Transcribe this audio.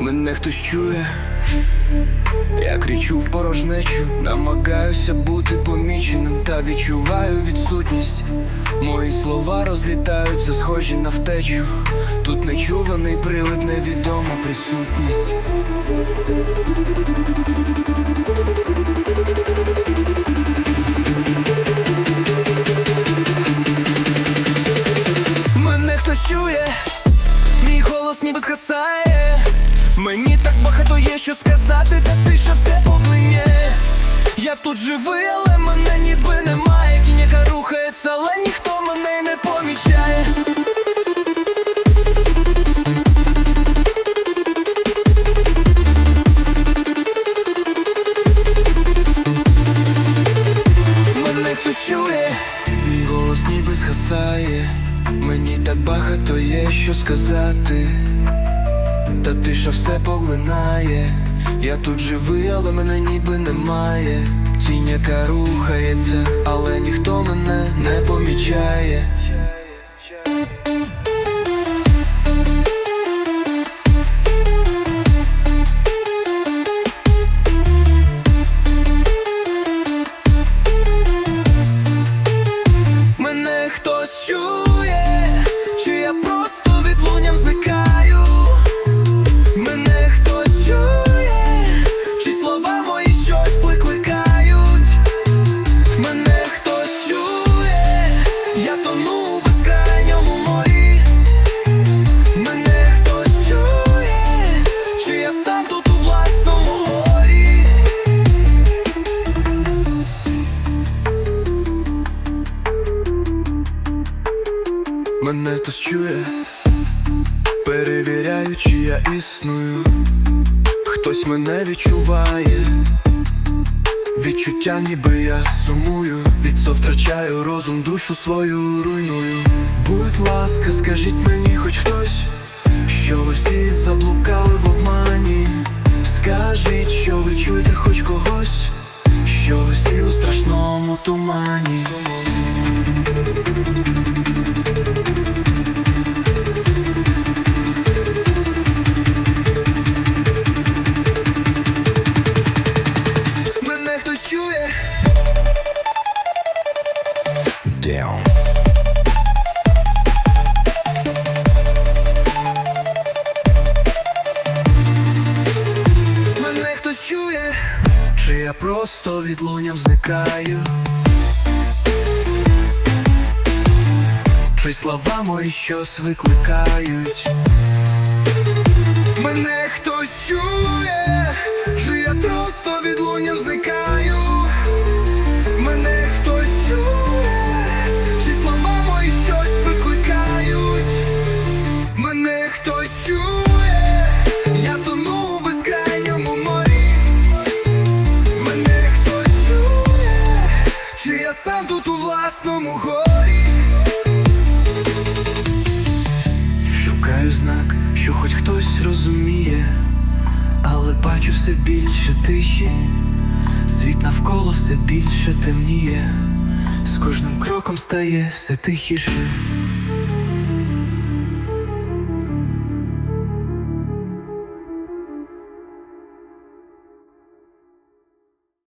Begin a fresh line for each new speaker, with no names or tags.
Мене хтось чує, я кричу в порожнечу, намагаюся бути поміченим та відчуваю відсутність. Мої слова розлітаються, схожі на втечу. Тут нечуваний привид, невідома присутність. Чує, мій голос ніби згасає. Мені так багато є що сказати, та тиша все поплине. Я тут живий, але мене ніби немає. Тінь, яка рухається, але ніхто мене не помічає. Є що сказати. Та тиша все поглинає. Я тут живий, але мене ніби немає. Тінь, яка рухається, але ніхто мене не помічає. Зникаю. Мене хтось чує, чи слова мої щось викликають. Мене хтось чує, я тону у безкрайньому морі. Мене хтось чує, чи я сам тут у власному горі. Мене хтось чує, перевіряю, чи я існую. Хтось мене відчуває, відчуття, ніби я сумую. Від цього втрачаю розум, душу свою руйную. Будь ласка, скажіть мені, хоч хтось, що ви всі заблукали в обмані. Скажіть, що ви чуєте хоч когось, що ви всі у страшному тумані. Я просто від луням зникаю. Чи слова мої щось викликають. Мене хтось чує, сам тут у власному горі. Шукаю знак, що хоч хтось розуміє, але бачу все більше тиші, світ навколо все більше темніє, з кожним кроком стає все тихіше.